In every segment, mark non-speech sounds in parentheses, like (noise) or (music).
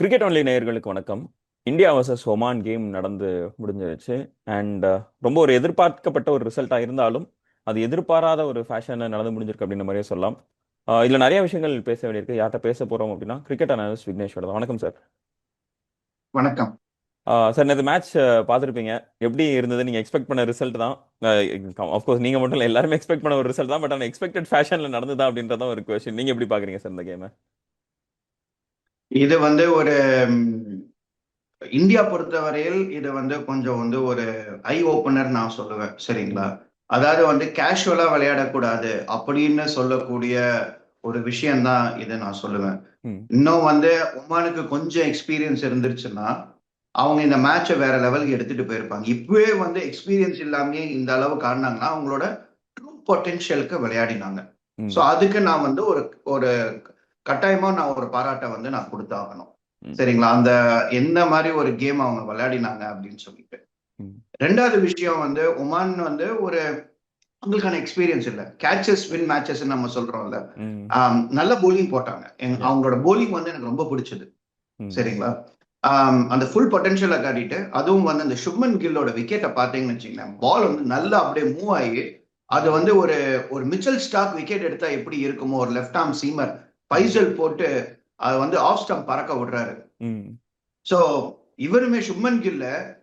Cricket only நேயர்களுக்கு வணக்கம். India versus Oman game நடந்து முடிஞ்சிருச்சு. அண்ட் ரொம்ப ஒரு எதிர்பார்க்கப்பட்ட ஒரு ரிசல்ட்டாக இருந்தாலும் அது எதிர்பாராத ஒரு ஃபேஷனில் நடந்து முடிஞ்சிருக்கு அப்படின்ற மாதிரியே சொல்லலாம். ஆஹ் இதுல நிறைய விஷயங்கள் பேச வேண்டியிருக்கு. யார்கிட்ட பேச போறோம் அப்படின்னா கிரிக்கெட் அனாலிஸ்ட் விக்னேஸ்வர் தான். வணக்கம் சார் வணக்கம். சார் நேற்று மேட்ச் பார்த்துருப்பீங்க. எப்படி இருந்தது? நீங்க எக்ஸ்பெக்ட் பண்ண ரிசல்ட் தான். ஆஃப்கோர்ஸ் நீங்க மட்டும் இல்லை எல்லாருமே எக்ஸ்பெக்ட் பண்ண ஒரு ரிசல்ட் தான். பட் ஆனால் எக்ஸ்பெக்டட் ஃபேஷன்ல நடந்ததா அப்படின்றதான் ஒரு கொஸ்டின் நீங்க எப்படி பாக்குறீங்க சார் இந்த கேமை இது வந்து ஒரு இந்தியா பொறுத்தவரையில் இது வந்து கொஞ்சம் வந்து ஒரு ஐ ஓப்பனர் நான் சொல்லுவேன். சரிங்களா? அதாவது வந்து கேஷுவலா விளையாடக்கூடாது அப்படின்னு சொல்லக்கூடிய ஒரு விஷயம்தான் இதை நான் சொல்லுவேன். இன்னும் வந்து ஒமானுக்கு கொஞ்சம் எக்ஸ்பீரியன்ஸ் இருந்துருச்சுன்னா அவங்க இந்த மேட்சை வேற லெவலுக்கு எடுத்துட்டு போயிருப்பாங்க. இப்பவே வந்து எக்ஸ்பீரியன்ஸ் இல்லாமயே இந்த அளவுக்கு ஆடினாங்கன்னா அவங்களோட ட்ரூ பொட்டென்ஷியலுக்கு விளையாடினாங்க. ஸோ அதுக்கு நான் வந்து ஒரு ஒரு கட்டாயமா நான் ஒரு பாராட்டை வந்து நான் கொடுத்தாகணும். சரிங்களா? அந்த எந்த மாதிரி ஒரு கேம் அவங்க விளையாடினாங்க அப்படின்னு சொல்லிட்டு. ரெண்டாவது விஷயம் வந்து ஒமான் வந்து ஒரு அவங்களுக்கான எக்ஸ்பீரியன்ஸ் இல்லை. கேச்சஸ் வின் மேட்சஸ் நம்ம சொல்றோம்ல. நல்ல போலிங் போட்டாங்க. அவங்களோட போலிங் வந்து எனக்கு ரொம்ப பிடிச்சது. சரிங்களா? அந்த ஃபுல் பொட்டன்ஷியலை காட்டிட்டு அதுவும் வந்து அந்த சுப்மன் கில்லோட விக்கெட்டை பார்த்தீங்கன்னு வச்சுங்களேன் பால் வந்து நல்லா அப்படியே மூவ் ஆகி அது வந்து ஒரு ஒரு மிச்சல் ஸ்டாக் விக்கெட் எடுத்தா எப்படி இருக்குமோ ஒரு லெஃப்ட் ஆர்ம் சீமர் பைசல் போட்டு அது வந்து ஆஃப் ஸ்டம்ப் பறக்க விடுறாரு. ஸோ இவருமே சுப்மன் கில்ல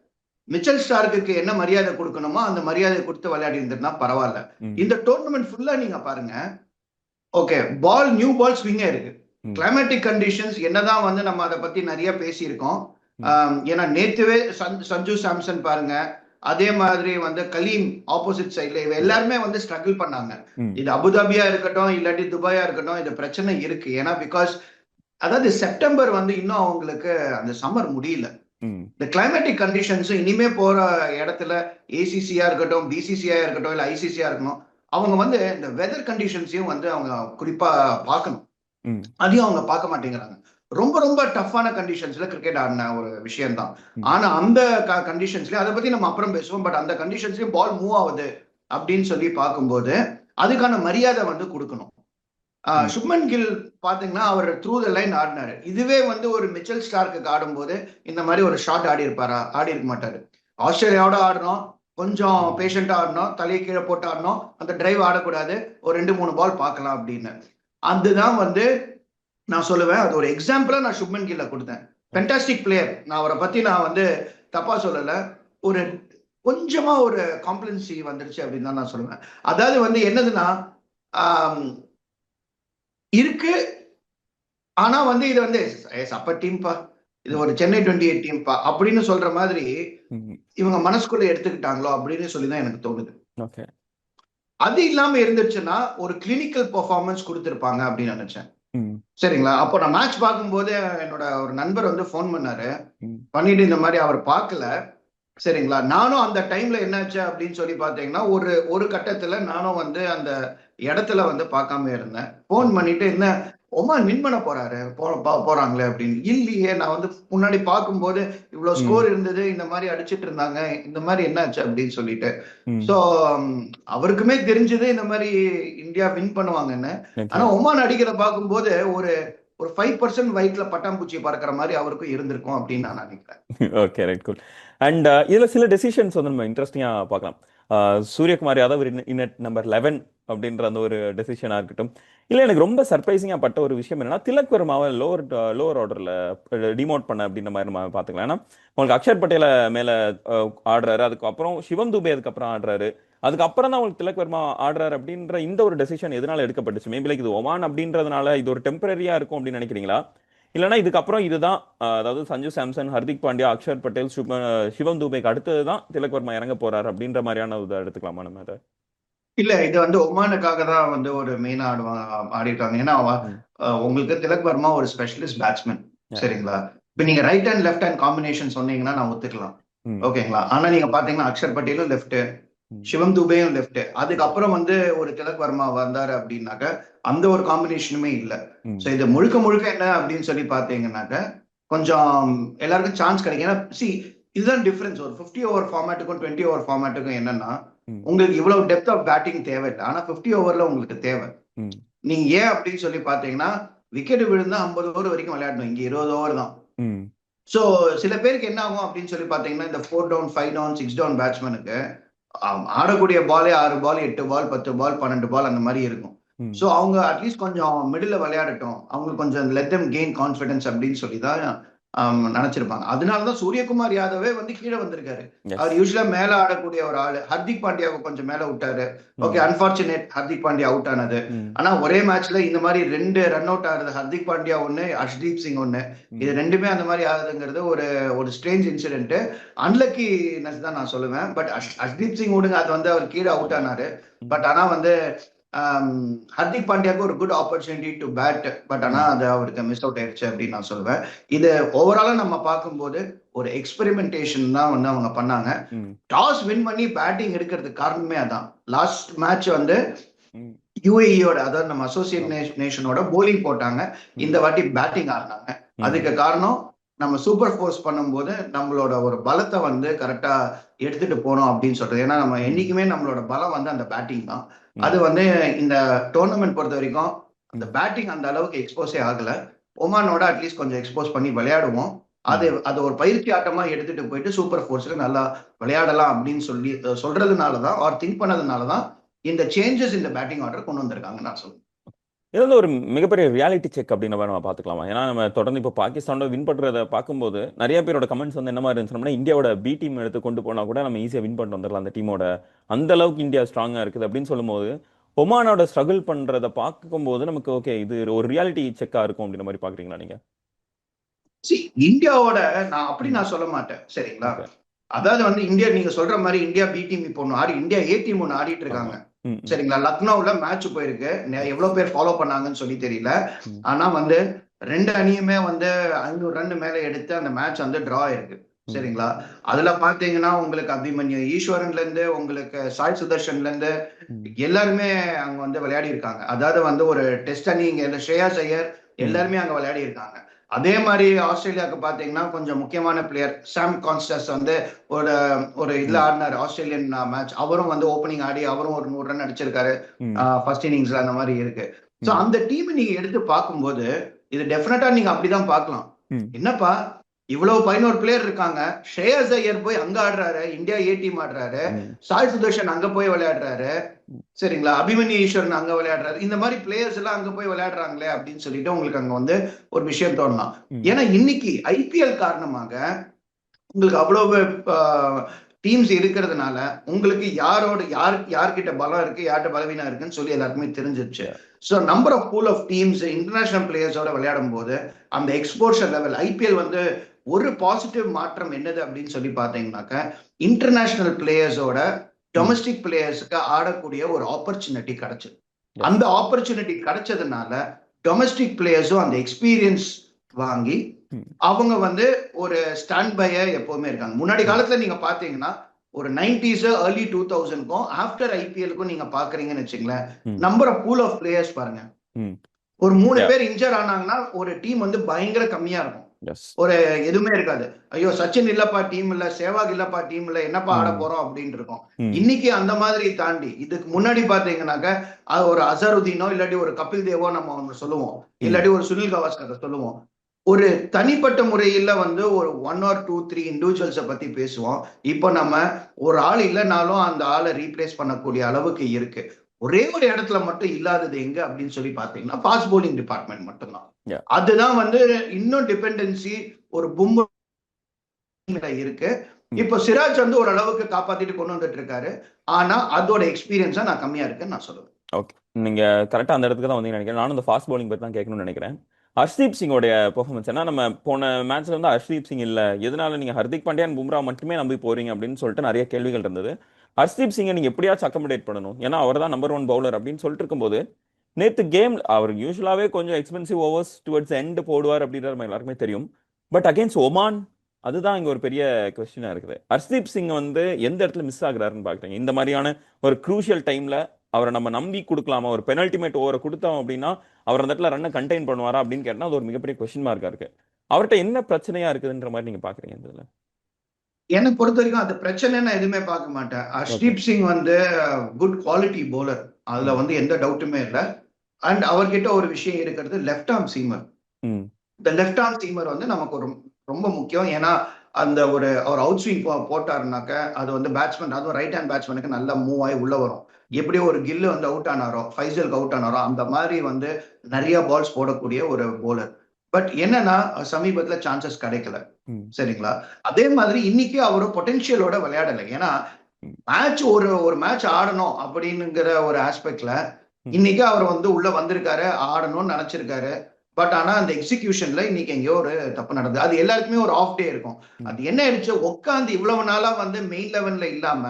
மிச்சல் ஸ்டார்க்கு என்ன மரியாதை கொடுக்கணுமோ அந்த மரியாதை கொடுத்து விளையாடி இருந்திருந்தா பரவாயில்ல. இந்த டோர்னமெண்ட் ஃபுல்லா நீங்க பாருங்க. ஓகே பால் நியூ பால் ஸ்விங்கா இருக்கு. கிளைமேட்டிக் கண்டிஷன்ஸ் என்னதான் வந்து நம்ம அதை பத்தி நிறைய பேசியிருக்கோம். ஏன்னா நேத்துவே சஞ்- சஞ்சு சாம்சன் பாருங்க. அதே மாதிரி வந்து கலீம் ஆப்போசிட் சைட்ல இவ எல்லாருமே வந்து ஸ்ட்ரகிள் பண்ணாங்க. இது அபுதாபியா இருக்கட்டும் இல்லாட்டி துபாயா இருக்கட்டும் இது பிரச்சனை இருக்கு ஏன்னா பிகாஸ் அதாவது செப்டம்பர் வந்து இன்னும் அவங்களுக்கு அந்த சம்மர் முடியல. இந்த கிளைமேட்டிக் கண்டிஷன்ஸும் இனிமே போற இடத்துல ஏசிசியா இருக்கட்டும் பிசிசியா இருக்கட்டும் இல்ல ஐசிசியா இருக்கணும் அவங்க வந்து இந்த வெதர் கண்டிஷன்ஸையும் வந்து அவங்க குறிப்பா பார்க்கணும். அதையும் அவங்க பார்க்க மாட்டேங்கிறாங்க ரொம்ப ரொம்ப டஃப்பான கண்டிஷன்ஸ்ல கிரிக்கெட் ஆடின ஒரு விஷயம் தான். ஆனா அந்த கண்டிஷன்ஸ்லயும் அதை பத்தி நம்ம அப்புறம் பேசுவோம். பட் அந்த கண்டிஷன்ஸ்லயும் பால் மூவ் ஆகுது அப்படின்னு சொல்லி பார்க்கும்போது அதுக்கான மரியாதை வந்து கொடுக்கணும். சுப்மன் கில் பாத்தீங்கன்னா அவர் த்ரூ த லைன் ஆடினாரு. இதுவே வந்து ஒரு மிச்சல் ஸ்டார்க்கு ஆடும்போது இந்த மாதிரி ஒரு ஷாட் ஆடி இருப்பாரா ஆடி இருக்க மாட்டாரு. ஆஸ்திரேலியாவோட ஆடணும் கொஞ்சம் பேஷண்டா ஆடணும் தலையை கீழே போட்டு ஆடணும் அந்த டிரைவ் ஆடக்கூடாது. ஒரு ரெண்டு மூணு பால் பார்க்கலாம் அப்படின்னு. அதுதான் வந்து நான் சொல்லுவேன் அது ஒரு எக்ஸாம்பிளா நான் சுப்மன் கில்ல கொடுத்தேன். ஃபென்டாஸ்டிக் பிளேயர் நான் அவரை பத்தி நான் வந்து தப்பா சொல்லல. ஒரு கொஞ்சமா ஒரு காம்ப்ளன்சி வந்துருச்சு அப்படின்னு தான் நான் சொல்லுவேன். அதாவது வந்து என்னதுன்னா இருக்கு. ஆனா வந்து இது வந்து சப்பர் டீம்பா இது ஒரு சென்னை டுவெண்ட்டி எயிட் டீம்பா அப்படின்னு சொல்ற மாதிரி. இவங்க மனசுக்குள்ள எடுத்துக்கிட்டாங்களோ அப்படின்னு சொல்லி தான் எனக்கு தோணுது. அது இல்லாம இருந்துச்சுன்னா ஒரு கிளினிக்கல் பெர்ஃபார்மன்ஸ் கொடுத்திருப்பாங்க அப்படின்னு நினைச்சேன். சரிங்களா? அப்போ நான் மேட்ச் பார்க்கும்போது என்னோட ஒரு நண்பர் வந்து ஃபோன் பண்ணாரு. பண்ணிட்டு இந்த மாதிரி அவர் பார்க்கல. சரிங்களா? நானும் அந்த டைம்ல என்னாச்சு அப்படின்னு சொல்லி பார்த்தீங்கன்னா ஒரு ஒரு கட்டத்துல நானும் வந்து அந்த இடத்துல வந்து பார்க்காம இருந்தேன். ஃபோன் பண்ணிட்டு என்ன ஒமான் வின் பண்ண போறாரு. போறாங்களே அப்படின்னு. இல்லையே நான் வந்து முன்னாடி பார்க்கும்போது இவ்வளவு. ஸ்கோர் இருந்தது இந்த மாதிரி அடிச்சிட்டு இருந்தாங்க இந்த மாதிரி என்னாச்சு அப்படின்னு சொல்லிட்டு. சோ அவருக்குமே தெரிஞ்சது இந்த மாதிரி இந்தியா வின் பண்ணுவாங்கன்னு. ஆனா ஒமான் அடிக்கிறத பார்க்கும்போது ஒரு ஒரு ஃபைவ் பர்சன்ட் வயிற்றுல பட்டாம்பூச்சி பறக்கிற மாதிரி அவருக்கும் இருந்திருக்கும் அப்படின்னு நான் நினைக்கிறேன். ஓகே ரைட் குட் அண்ட் இதுல சில டெசிஷன்ஸ் வந்து நம்ம இன்ட்ரெஸ்டிங்கா பார்க்கலாம். Suryakumar Yadav in at number eleven அப்படின்ற அந்த ஒரு டெசிஷனாக இருக்கட்டும். இல்லை எனக்கு ரொம்ப சர்ப்ரைசிங்காக பட்ட ஒரு விஷயம் என்னன்னா திலக் வர்மாவை லோவர் லோவர் ஆர்டரில் டிமோட் பண்ண அப்படின்ற மாதிரி நம்ம பார்த்துக்கலாம். ஏன்னா உங்களுக்கு அக்ஷர் பட்டேல மேலே ஆடுறாரு. அதுக்கப்புறம் சிவம் துபே அதுக்கப்புறம் ஆடுறாரு. அதுக்கப்புறம் தான் உங்களுக்கு திலக் வர்மா ஆடுறாரு அப்படின்ற இந்த ஒரு டெசிஷன் எதனால எடுக்கப்பட்டுச்சு? மேபி லைக் இது ஒமான் அப்படின்றதுனால இது ஒரு டெம்பரரியா இருக்கும் அப்படின்னு நினைக்கிறீங்களா? இல்லைன்னா இதுக்கப்புறம் இதுதான் அதாவது சஞ்சு சாம்சன் ஹர்திக் பாண்டியா அக்ஷர் பட்டேல் சுப- சிவம் துபேக்கு அடுத்தது தான் திலக் வர்மா இறங்க போறாரு அப்படின்ற மாதிரியான இதை எடுத்துக்கலாமா நம்ம அதை? இல்ல இது வந்து ஒமானுக்காக தான் வந்து ஒரு மெயினா ஆடுவாங்க ஆடி இருக்காங்க ஏன்னா உங்களுக்கு திலக் வர்மா ஒரு ஸ்பெஷலிஸ்ட் பேட்ஸ்மேன். சரிங்களா? இப்ப நீங்க right hand left hand combination சொன்னீங்கன்னா நான் ஒத்துக்கலாம். ஓகேங்களா? ஆனா நீங்க பாத்தீங்கன்னா அக்ஷர் பட்டேலும் லெஃப்ட். சிவம் துபேயும் லெஃப்ட் அதுக்கப்புறம் வந்து ஒரு திலக் வர்மா வந்தாரு அப்படின்னாக்க அந்த ஒரு காம்பினேஷனுமே இல்ல. சோ இது முழுக்க முழுக்க என்ன அப்படின்னு சொல்லி பாத்தீங்கன்னாக்க கொஞ்சம் எல்லாருக்கும் சான்ஸ் கிடைக்கும். ஏன்னா சி இதுதான் டிஃபரன்ஸ் ஒரு 50 ஓவர் ஃபார்மேட்டுக்கும் டுவெண்ட்டி ஓவர் ஃபார்மேட்டுக்கும் என்னன்னா. உங்களுக்கு இவ்வளவு டெப்த் ஆஃப் பேட்டிங் தேவையில்லை. ஆனா 50 ஓவர்ல உங்களுக்கு தேவை. நீங்க ஏன் அப்படின்னு சொல்லி பாத்தீங்கன்னா விக்கெட் விழுந்தா ஐம்பது ஓவர் வரைக்கும் விளையாடணும். இங்க இருபது ஓவர் தான். ஸோ சில பேருக்கு என்ன ஆகும் அப்படின்னு சொல்லி பார்த்தீங்கன்னா இந்த four down five down six down பேட்ஸ்மேனுக்கு ஆடக்கூடிய பாலே ஆறு பால் எட்டு பால் பத்து பால் பன்னெண்டு பால் அந்த மாதிரி இருக்கும். ஸோ அவங்க அட்லீஸ்ட் கொஞ்சம் மிடில் விளையாடட்டும். அவங்களுக்கு கொஞ்சம் லெட் தம் கெயின் கான்ஃபிடன்ஸ் அப்படின்னு சொல்லி தான் நினைச்சிருப்பாங்க. அதனால தான் சூரியகுமார் யாதவே வந்து கீழே வந்திருக்காரு. அவர் யூஸ்வலா மேல ஆடக்கூடிய ஒரு ஆளு. ஹர்திக் பாண்டியாவை கொஞ்சம் மேல விட்டாரு. Okay unfortunate Hardik Pandya out ஆனது. ஆனா ஒரே மேட்ச்ல இந்த மாதிரி ரெண்டு ரன் அவுட் ஆகுது ஹர்திக் பாண்டியா ஒண்ணு ஹர்ஷ்தீப் சிங் ஒண்ணு. இது ரெண்டுமே அந்த மாதிரி ஆகுதுங்கிறது ஒரு ஒரு ஸ்ட்ரேஞ்ச் இன்சிடென்ட் அன்லக்கினஸ் தான் நான் சொல்லுவேன். பட் ஹர்ஷ்தீப் சிங் விடுங்க அது வந்து அவர் கீழே அவுட் ஆனாரு. பட் ஆனா வந்து ஹர்திக் பாண்டியாவுக்கு ஒரு good opportunity to bat but ஆனா அது அவருக்கு மிஸ் அவுட் ஆயிடுச்சு அப்படின்னு நான் சொல்லுவேன். இது ஓவராலா நம்ம பார்க்கும்போது ஒரு எக்ஸ்பெரிமெண்டேஷன் தான் வந்து அவங்க பண்ணாங்க. டாஸ் வின் பண்ணி பேட்டிங் எடுக்கிறதுக்கு காரணமே அதான். லாஸ்ட் மேட்ச் வந்து யூஏஇயோட அதாவது நம்ம அசோசியேட் நேஷனோட போலிங் போட்டாங்க. இந்த வாட்டி பேட்டிங் ஆடினாங்க. அதுக்கு காரணம் நம்ம சூப்பர் ஃபோர்ஸ் பண்ணும்போது நம்மளோட ஒரு பலத்தை வந்து கரெக்டா எடுத்துட்டு போனோம் அப்படின்னு சொல்றது. ஏன்னா நம்ம என்னைக்குமே நம்மளோட பலம் வந்து அந்த பேட்டிங் தான். அது வந்து இந்த டோர்னமெண்ட் பொறுத்த வரைக்கும் அந்த பேட்டிங் அந்த அளவுக்கு எக்ஸ்போஸே ஆகல. ஒமானோட அட்லீஸ்ட் கொஞ்சம் எக்ஸ்போஸ் பண்ணி விளையாடுவோம். அது அது ஒரு பயிற்சி ஆட்டமா எடுத்துட்டு போயிட்டு சூப்பர் ஃபோர்ஸ்ல நல்லா விளையாடலாம் அப்படின்னு சொல்லி அஹ், சொல்றதுனாலதான் ஆர் திங்க் பண்ணதுனாலதான் இந்த சேஞ்சஸ் இந்த பேட்டிங் ஆர்டர் கொண்டு வந்திருக்காங்க நான் சொல்லுவேன் இது வந்து ஒரு மிகப்பெரிய ரியாலிட்டி செக் அப்படின்ற மாதிரி நம்ம பார்த்துக்கலாமா? ஏன்னா நம்ம தொடர்ந்து இப்போ பாகிஸ்தானோட வின் பண்றத பார்க்கும்போது நிறைய பேரோட கமெண்ட்ஸ் வந்து என்ன மாதிரி இருந்துச்சுன்னா இந்தியாவோட பி டீம் எடுத்து கொண்டு போனா கூட நம்ம ஈஸியாக வின் பண்ணிட்டு வந்துடலாம் அந்த டீமோட அந்த அளவுக்கு இந்தியா ஸ்ட்ராங்கா இருக்குது அப்படின்னு சொல்லும்போது ஒமானோட ஸ்ட்ரகிள் பண்றத பார்க்கும்போது நமக்கு ஓகே இது ஒரு ரியாலிட்டி செக்கா இருக்கும் அப்படின்ற மாதிரி பாக்குறீங்களா நீங்க? See, இந்தியாவோட நான் அப்படி நான் சொல்ல மாட்டேன். சரிங்களா. அதாவது வந்து இந்தியா நீங்க சொல்ற மாதிரி இந்தியா பி டீம் இப்போ ஒன்று ஆடி இந்தியா ஏ டீம் ஒன்று ஆடிட்டு இருக்காங்க. சரிங்களா? லக்னோவில் மேட்ச் போயிருக்கு. எவ்வளவு பேர் ஃபாலோ பண்ணாங்கன்னு சொல்லி தெரியல. ஆனா வந்து ரெண்டு அணியுமே வந்து ஐநூறு ரன் மேல எடுத்து அந்த மேட்ச் வந்து டிரா ஆயிருக்கு. சரிங்களா? அதுல பாத்தீங்கன்னா உங்களுக்கு அபிமன்யு ஈஸ்வரன்ல இருந்து உங்களுக்கு சாய் சுதர்ஷன்ல இருந்து. எல்லாருமே அங்க வந்து விளையாடி இருக்காங்க அதாவது வந்து ஒரு டெஸ்ட் அணி இங்க இந்த ஸ்ரேயா ஐயர் எல்லாருமே அங்க விளையாடி இருக்காங்க அதே மாதிரி ஆஸ்திரேலியாவுக்கு பாத்தீங்கன்னா கொஞ்சம் முக்கியமான பிளேயர் சாம் கான்ஸ்டஸ் வந்து ஒரு ஒரு இதுல ஆடினாரு ஆஸ்திரேலியன் மேட்ச் அவரும் வந்து ஓப்பனிங் ஆடி அவரும் ஒரு நூறு ரன் அடிச்சிருக்காரு. ஃபர்ஸ்ட் இன்னிங்ஸ்ல அந்த மாதிரி இருக்கு. சோ ம். அந்த டீம் நீங்க எடுத்து பார்க்கும்போது இது டெஃபினட்டா நீங்க அப்படிதான் பார்க்கலாம். என்னப்பா? இவ்வளவு பதினோரு பிளேயர் இருக்காங்க. ஸ்ரேயஸ் ஐயர் போய் அங்க ஆடுறாரு இந்தியா ஏ டீம் ஆடுறாரு. சாய் சுதர்ஷன் அங்க போய் விளையாடுறாரு. சரிங்களா? அபிமன்யு ஈஸ்வரன் அங்க விளையாடுறாரு. இந்த மாதிரி பிளேயர்ஸ் எல்லாம் அங்க போய் விளையாடுறாங்களே அப்படின்னு சொல்லிட்டு உங்களுக்கு அங்க வந்து ஒரு விஷயம் தோணலாம். ஏன்னா இன்னைக்கு ஐபிஎல் காரணமாக உங்களுக்கு அவ்வளவு டீம்ஸ் இருக்கிறதுனால உங்களுக்கு யாரோட யார் யார்கிட்ட பலம் இருக்கு யார்கிட்ட பலவீனம் இருக்குன்னு சொல்லி எல்லாருக்குமே தெரிஞ்சிருச்சு. So number of pool of teams international பிளேயர்ஸோட விளையாடும் போது அந்த எக்ஸ்போஷர் லெவல் ஐபிஎல் வந்து ஒரு பாசிட்டிவ் மாற்றம் என்னது அப்படின்னு சொல்லி பார்த்தீங்கன்னாக்க இன்டர்நேஷனல் பிளேயர்ஸோட டொமஸ்டிக் பிளேயர்ஸுக்கு ஆடக்கூடிய ஒரு ஆப்பர்ச்சுனிட்டி கிடைச்சது. அந்த ஆப்பர்ச்சுனிட்டி கிடைச்சதுனால டொமஸ்டிக் பிளேயர்ஸும் அந்த எக்ஸ்பீரியன்ஸ் வாங்கி. அவங்க வந்து ஒரு ஸ்டாண்ட் பைய எப்பவுமே இருக்காங்க முன்னாடி காலத்துல நீங்க பாத்தீங்கன்னா ஒரு நைன்டிஸ் ஏர்லி டூ தௌசண்ட்க்கும் ஆஃப்டர் ஐபிஎலுக்கும் நீங்க பாக்குறீங்கன்னு வச்சுங்களேன். Number of pool of players பாருங்க. ஒரு மூணு. பேர் இன்ஜர் ஆனாங்கன்னா ஒரு டீம் வந்து பயங்கர கம்மியா இருக்கும். ஒரு எதுவுமே இருக்காது. ஐயோ சச்சின் இல்லப்பா டீம் இல்ல சேவாக் இல்லப்பா டீம் இல்ல என்னப்பா ஆட. போறோம் அப்படின்னு இருக்கும். இன்னைக்கு அந்த மாதிரி தாண்டி இதுக்கு முன்னாடி பாத்தீங்கன்னாக்க ஒரு அசருதீனோ இல்லாட்டி ஒரு கபில் தேவோ நம்ம ஒன்று சொல்லுவோம். இல்லாட்டி ஒரு சுனில் கவாஸ்கரை சொல்லுவோம். ஒரு தனிப்பட்ட முறையில வந்து ஒரு ஒன் ஆர் டூ த்ரீ இண்டிவிஜுவல்ஸை பத்தி பேசுவோம். இப்போ நம்ம ஒரு ஆள் இல்லைனாலும் அந்த ஆளை ரீப்ளேஸ் பண்ணக்கூடிய அளவுக்கு இருக்கு. ஒரே ஒரு இடத்துல மட்டும் இல்லாதது எங்க அப்படின்னு சொல்லி பாத்தீங்கன்னா ஃபாஸ்ட் bowling டிபார்ட்மெண்ட் மட்டும்தான். அதுதான் வந்து இன்னும் டிபெண்டன்சி ஒரு பும்ம இருக்கு. இப்போ சிராஜ் வந்து ஒரு அளவுக்கு காப்பாத்திட்டு கொண்டு வந்துட்டு இருக்காரு ஆனா அதோட எக்ஸ்பீரியன்ஸா நான் கம்மியா இருக்குன்னு நான் சொல்லுவேன். நீங்க கரெக்டா அந்த இடத்துக்கு தான் வந்து நினைக்கிறேன். நானும் இந்த ஃபாஸ்ட் bowling பத்தி தான் கேட்கணும்னு நினைக்கிறேன். ஹர்ஷ்தீப் சிங்கோடைய பெர்ஃபார்மன்ஸ் ஏன்னா நம்ம போன மேட்ச்ல வந்து ஹர்ஷ்தீப் சிங் இல்ல. எதனால நீங்க ஹர்திக் பாண்டியான் பும்ரா மட்டுமே நம்பி போறீங்க அப்படின்னு சொல்லிட்டு நிறைய கேள்விகள் இருந்தது. ஹர்ஷ்தீப் சிங்கை நீங்கள் எப்படியாச்சும் அக்கமடேட் பண்ணணும். ஏன்னா அவர் தான் நம்பர் ஒன் பவுலர் அப்படின்னு சொல்லிட்டு இருக்கும்போது நேற்று கேம் அவர் யூஸ்வலாகவே கொஞ்சம் எக்ஸ்பென்சிவ் ஓவர்ஸ் டுவர்ட்ஸ் எண்ட் போடுவார் அப்படின்றது நம்ம எல்லாருக்குமே தெரியும். பட் அகேன்ஸ்ட் ஒமான் அதுதான் இங்கே ஒரு பெரிய கொஸ்டினாக இருக்குது. ஹர்ஷ்தீப் சிங் வந்து எந்த இடத்துல மிஸ் ஆகுறாருன்னு பார்க்குறேன் இந்த மாதிரியான ஒரு க்ரூஷியல் டைமில் அவரை நம்ம நம்பி கொடுக்கலாமா? ஒரு பெனல்டிமேட் ஓவரை கொடுத்தோம் அப்படின்னா அவர் அந்த இடத்துல ரன்னை கண்டெயின் பண்ணுவாரா அப்படின்னு கேட்டால் அது ஒரு மிகப்பெரிய கொஸ்டின் மார்க்காக இருக்குது அவர்கிட்ட என்ன பிரச்சனையாக இருக்குதுன்ற மாதிரி நீங்க பார்க்குறீங்க இந்த எனக்கு பொறுத்த வரைக்கும் அது பிரச்சனைன்னு நான் எதுவுமே பார்க்க மாட்டேன். ஹர்ஷ்தீப் சிங் வந்து குட் குவாலிட்டி bowler. அதுல வந்து எந்த டவுட்டுமே இல்லை. அண்ட் அவர்கிட்ட ஒரு விஷயம் இருக்கிறது லெஃப்ட் ஆர்ம் சீமர் இந்த லெஃப்ட் ஆர்ம் சீமர் வந்து நமக்கு ஒரு ரொம்ப முக்கியம். ஏன்னா அந்த ஒரு அவர் அவுட் ஸ்விங் போட்டாருனாக்க அது வந்து பேட்ஸ்மேன் அதுவும் ரைட் ஹேண்ட் பேட்ஸ்மேனுக்கு நல்லா மூவ் ஆகி உள்ள வரும். எப்படி ஒரு கில்லு வந்து அவுட் ஆனாரோ ஃபைசலுக்கு அவுட் ஆனாரோ அந்த மாதிரி வந்து நிறைய பால்ஸ் போடக்கூடிய ஒரு போலர் பட் என்னன்னா சமீபத்துல சான்சஸ் கிடைக்கல. சரிங்களா அதே மாதிரி இன்னைக்கு அவரு பொட்டென்ஷியலோட விளையாடலை ஏன்னா. மேட்ச் ஒரு ஒரு மேட்ச் ஆடணும் அப்படிங்கிற ஒரு ஆஸ்பெக்ட்ல. இன்னைக்கு அவர் வந்து உள்ள வந்திருக்காரு ஆடணும்னு நினைச்சிருக்காரு பட் ஆனா அந்த எக்ஸிகியூஷன்ல இன்னைக்கு எங்கேயோ ஒரு தப்பு நடந்தது. அது எல்லாருக்குமே ஒரு ஆஃப் டே இருக்கும். அது என்ன ஆயிடுச்சு? உட்காந்து இவ்வளவு நாளா வந்து மெயின் லெவல்ல இல்லாம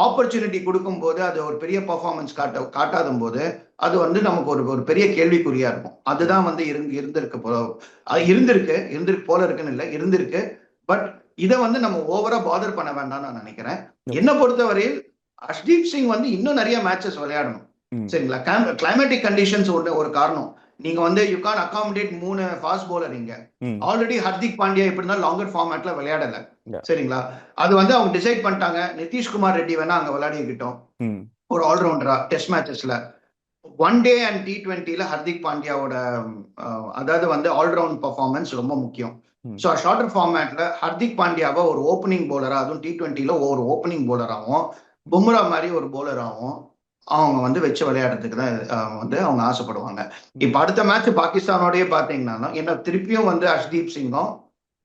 ஆப்பர்ச்சுனிட்டி கொடுக்கும்போது அது ஒரு பெரிய பர்ஃபார்மன்ஸ் காட்ட காட்டாத போது அது வந்து நமக்கு ஒரு ஒரு பெரிய கேள்விக்குறியா இருக்கும். அதுதான் வந்து இருந்து இருந்திருக்கு போல அது இருந்திருக்கு இருந்திருக்கு போல இருக்குன்னு இல்லை இருந்திருக்கு. பட் இதை வந்து நம்ம ஓவரா பாதர் பண்ண வேண்டாம்னு நான் நினைக்கிறேன். என்ன பொறுத்தவரையில் அஷ்தீப் சிங் வந்து இன்னும் நிறைய மேட்சஸ் விளையாடணும். சரிங்களா? கிளைமேட்டிக் கண்டிஷன்ஸ் ஒன்று ஒரு காரணம். நீங்க வந்து யூ கான் அகாமடேட் மூணு ஃபாஸ்ட் bowler இங்க. ஆல்ரெடி ஹர்திக் பாண்டியா இப்படி தான் லாங்கர் ஃபார்மேட்ல விளையாடல. சரிங்களா அது வந்து அவங்க டிசைட் பண்ணிட்டாங்க நிதிஷ்குமார் ரெட்டி வேணா அங்க விளையாடிக்கிட்டோம். ஒரு ஆல்ரவுண்டரா டெஸ்ட் மேட்சஸ்ல ஒன் டே அண்ட் டி டுவெண்ட்டில ஹர்திக் பாண்டியாவோட அதாவது வந்து ஆல்ரவுண்ட் பர்ஃபார்மன்ஸ் ரொம்ப முக்கியம். ஸோ ஷார்டர் ஃபார்மேட்ல ஹர்திக் பாண்டியாவை ஒரு ஓப்பனிங் போலரா அதுவும் டி டுவெண்ட்டில ஒரு ஓப்பனிங் போலராகவும் பும்ரா மாதிரி ஒரு போலராகவும் அவங்க வந்து வச்சு விளையாடுறதுக்கு தான் வந்து அவங்க ஆசைப்படுவாங்க. இப்ப அடுத்த மேட்ச் பாகிஸ்தானோடய பாத்தீங்கன்னா என்ன திருப்பியும் வந்து ஹர்ஷ்தீப் சிங்கும்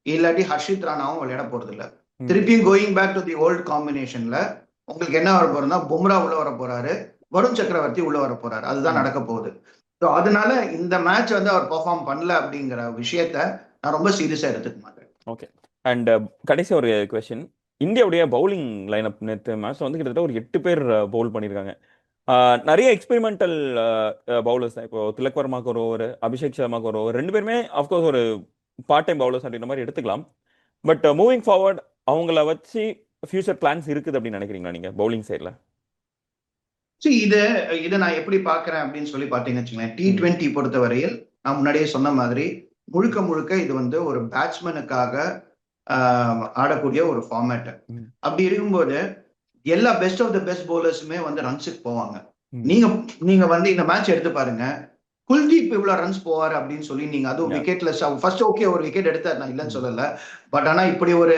இல்லாட்டி ஹர்ஷித் ராணாவும் விளையாட போறது இல்ல. திருப்பியும் going back to the old காம்பினேஷன்ல உங்களுக்கு என்ன வர போறதுன்னா பும்ரா உள்ள வர போறாரு வருண் சக்கரவர்த்தி உள்ள வர போறாரு. அதுதான். நடக்க போகுது. ஸோ அதனால இந்த மேட்ச் வந்து அவர் பெர்ஃபார்ம் பண்ணல அப்படிங்கிற விஷயத்த நான் ரொம்ப சீரியஸா எடுத்துக்க மாட்டேன். அண்ட் கடைசி ஒரு கொஸ்டின் இந்தியாவுடைய பவுலிங் லைனப் நேற்று மேட்ச்ல வந்து கிட்டத்தட்ட ஒரு எட்டு பேர் பவுல் பண்ணியிருக்காங்க நிறைய எக்ஸ்பெரிமெண்டல் பவுலர்ஸ் தான். இப்போ திலக் வர்மாக்கு ஒரு ஓவர் அபிஷேக் சர்மாக்கு ஒரு ஓவர் ரெண்டு பேருமே அஃப்கோர்ஸ் ஒரு பார்ட் டைம் பவுலர்ஸ் அப்படின்ற மாதிரி எடுத்துக்கலாம். பட் மூவிங் ஃபார்வர்ட் அவங்கள வச்சு ஃபியூச்சர் பிளான்ஸ் இருக்குது அப்படின்னு நினைக்கிறீங்களா நீங்க பவுலிங் சைடில் See, இது இதை நான் எப்படி பாக்குறேன் அப்படின்னு சொல்லி பாத்தீங்கன்னு வச்சுக்கோங்களேன். டி. டுவெண்ட்டி பொறுத்தவரையில் நான் முன்னாடியே சொன்ன மாதிரி முழுக்க முழுக்க இது வந்து ஒரு பேட்ஸ்மேனுக்காக ஆடக்கூடிய ஒரு ஃபார்மேட் ம். அப்படி இருக்கும்போது எல்லா பெஸ்ட் ஆஃப் த பெஸ்ட் பவுலர்ஸுமே வந்து ரன்ஸுக்கு போவாங்க. நீங்க நீங்க வந்து இந்த மேட்ச் எடுத்து பாருங்க. குல்தீப் இவ்வளவு ரன்ஸ் போவாரு அப்படின்னு சொல்லி நீங்க அதுவும். விக்கெட்ல ஃபர்ஸ்ட் ஓகே ஒரு விக்கெட் எடுத்தார் நான் இல்லைன்னு சொல்லல. பட் ஆனா இப்படி ஒரு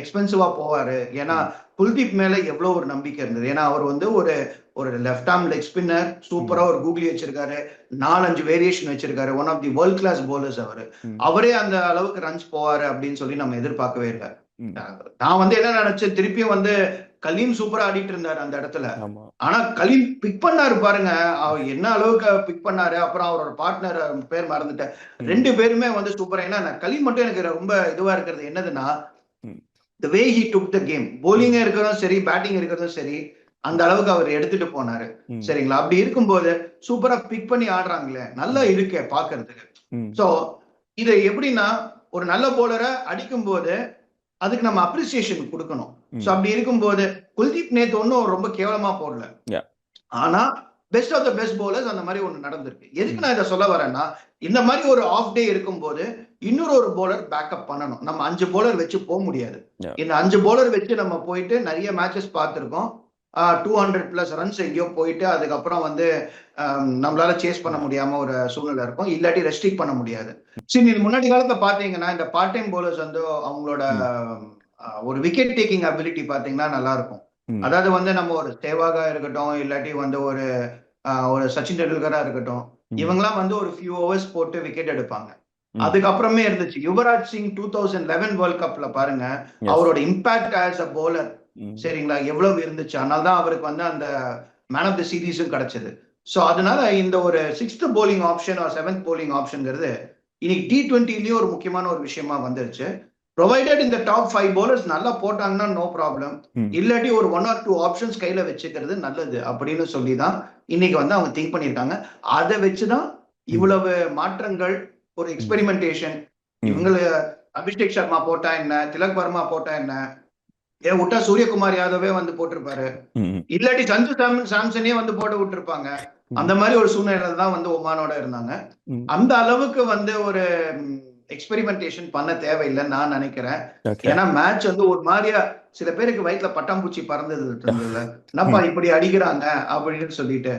எக்ஸ்பென்சிவா போவாரு. ஏன்னா குல்தீப் மேல எவ்வளவு ஒரு நம்பிக்கை இருந்தது. ஏன்னா அவர் வந்து ஒரு ஒரு லெஃப்ட் ஆர்ம் லெக் ஸ்பின்னர் சூப்பரா ஒரு கூகுளி வச்சிருக்காரு. நாலஞ்சு வேரியேஷன் வச்சிருக்காரு. One of the world class bowlers அவரு. அவரே அந்த அளவுக்கு ரன்ஸ் போவாரு அப்படின்னு சொல்லி நம்ம எதிர்பார்க்கவே இல்லை. நான் வந்து என்ன நினைச்சேன் திருப்பியும் வந்து கலீம் சூப்பரா ஆடிட்டு இருந்தாரு அந்த இடத்துல ஆனா கலீம் பிக் பண்ணாரு பாருங்க அவர் என்ன அளவுக்கு பிக் பண்ணாரு அப்புறம் அவரோட பார்ட்னர் பேர் மறந்துட்டேன். ரெண்டு பேருமே வந்து சூப்பரா ஏன்னா கலீம் மட்டும் எனக்கு ரொம்ப இதுவா இருக்கிறது என்னதுன்னா. The way he took the game bowling இருக்கிறதும் சரி பேட்டிங் இருக்கிறதும் சரி அந்த அளவுக்கு அவர் எடுத்துட்டு போனாரு. சரிங்களா அப்படி இருக்கும்போது சூப்பரா பிக் பண்ணி ஆடுறாங்களே நல்லா இருக்கு பாக்குறதுக்கு. சோ இது எப்படின்னா ஒரு நல்ல போலரை அடிக்கும் போது அதுக்கு நம்ம அப்ரிசியேஷன் கொடுக்கணும். சோ அப்படி இருக்கும்போது குல்தீப் நேத்து ஒன்னும் ரொம்ப கேவலமா போடல. ஆனா best of the best bowlers அந்த மாதிரி ஒண்ணு நடந்திருக்கு. எதுக்கு நான் இதை சொல்ல வரேன்னா இந்த மாதிரி ஒரு ஆஃப் டே இருக்கும்போது இன்னொரு ஒரு bowler பேக்கப் பண்ணணும். நம்ம அஞ்சு bowler வச்சு போக முடியாது. இந்த அஞ்சு bowler வச்சு நம்ம போயிட்டு நிறைய மேட்சஸ் பார்த்திருக்கோம். டூ ஹண்ட்ரட் பிளஸ் ரன்ஸ் எங்கேயோ போயிட்டு அதுக்கப்புறம் வந்து நம்மளால சேஸ் பண்ண முடியாம ஒரு சூழ்நிலை இருக்கும். இல்லாட்டி ரெஸ்ட்ரிக்ட் பண்ண முடியாது. சரி முன்னாடி காலத்துல பாத்தீங்கன்னா இந்த பார்ட் டைம் bowlers வந்து அவங்களோட ஒரு விக்கெட் டேக்கிங் அபிலிட்டி பாத்தீங்கன்னா நல்லா இருக்கும். அதாவது வந்து நம்ம ஒரு சேவாகா இருக்கட்டும் இல்லாட்டி வந்து ஒரு ஒரு சச்சின் டெண்டுல்கரா இருக்கட்டும். இவங்கெல்லாம் வந்து ஒரு ஃபியூ ஹவர்ஸ் போட்டு விக்கெட் எடுப்பாங்க. அதுக்கப்புறமே இருந்துச்சு Yuvraj Singh two thousand eleven world கப்ல பாருங்க. அவரோட இம்பாக்ட் ஆஸ் அ ம். சரிங்களா எவ்வளவு இருந்துச்சு அதனால தான் அவருக்கு வந்து அந்த மேன் ஆஃப் த சீரீஸும் கிடைச்சது ஸோ அதனால இந்த ஒரு சிக்ஸ்த் bowling ஆப்ஷன் ஒரு செவன்த் bowling ஆப்ஷன்ங்கிறது இன்னைக்கு டி டுவெண்ட்டிலயும் ஒரு முக்கியமான ஒரு விஷயமா வந்துருச்சு ப்ரொவைடட் இந்த டாப் ஃபைவ் bowlers நல்லா போட்டாங்கன்னா நோ ப்ராப்ளம். இல்லாட்டி ஒரு ஒன் ஆர் டூ ஆப்ஷன்ஸ் கையில வச்சுக்கிறது நல்லது அப்படின்னு சொல்லி தான் இன்னைக்கு வந்து அவங்க திங்க் பண்ணியிருக்காங்க அதை வச்சுதான் இவ்வளவு மாற்றங்கள் ஒரு எக்ஸ்பெரிமெண்டேஷன். இவங்கள அபிஷேக் சர்மா போட்டா என்ன திலக் வர்மா போட்டா என்ன ஏன் விட்டா சூரியகுமார் யாதவே வந்து போட்டிருப்பாரு. இல்லாட்டி சஞ்சு சாம் சாம்சனே வந்து போட்டு விட்டுருப்பாங்க அந்த மாதிரி ஒரு சூழ்நிலையில தான் வந்து ஒமானோட இருந்தாங்க. அந்த அளவுக்கு வந்து ஒரு எக்ஸ்பெரிமெண்டேஷன் பண்ண தேவையில்லைன்னு நான் நினைக்கிறேன். ஏன்னா மேட்ச் வந்து ஒரு மாதிரியா சில பேருக்கு வயிற்றுல பட்டாம்பூச்சி பறந்தது இருந்ததுல (laughs) இப்படி அடிக்கிறாங்க அப்படின்னு சொல்லிட்டு.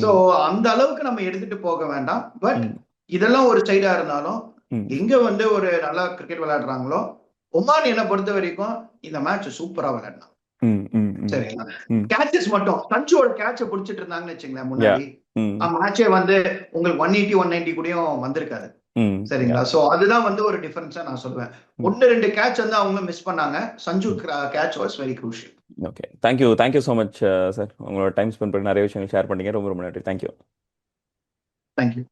சோ அந்த அளவுக்கு நம்ம எடுத்துட்டு போக வேண்டாம் பட். இதெல்லாம் ஒரு சைடா இருந்தாலும். எங்க வந்து ஒரு நல்லா கிரிக்கெட் விளையாடுறாங்களோ ஒமான் என்னை பொறுத்த வரைக்கும் இந்த மேட்ச் சூப்பரா ம். சரிங்களா ம். கேச்சஸ் மட்டும் சஞ்சுவோட கேட்ச புடிச்சிட்டு இருந்தாங்கன்னு வச்சுங்களேன் முன்னாடி மேட்சே வந்து உங்களுக்கு ஒன் எயிட்டி ஒன் நைன்டி கூடயும் வந்திருக்காது ம். சரிங்களா? சோ அதுதான் வந்து ஒரு டிஃபரன்ஸா நான் சொல்லுவேன். ஒன்னு ரெண்டு கேட்ச் வந்து அவங்க மிஸ் பண்ணாங்க. Sanju catch was very crucial. Okay thank you thank you so much sir உங்களோட டைம் ஸ்பெண்ட் பண்ணி நிறைய விஷயங்கள் ஷேர் பண்ணீங்க. ரொம்ப ரொம்ப நன்றி. Thank you thank you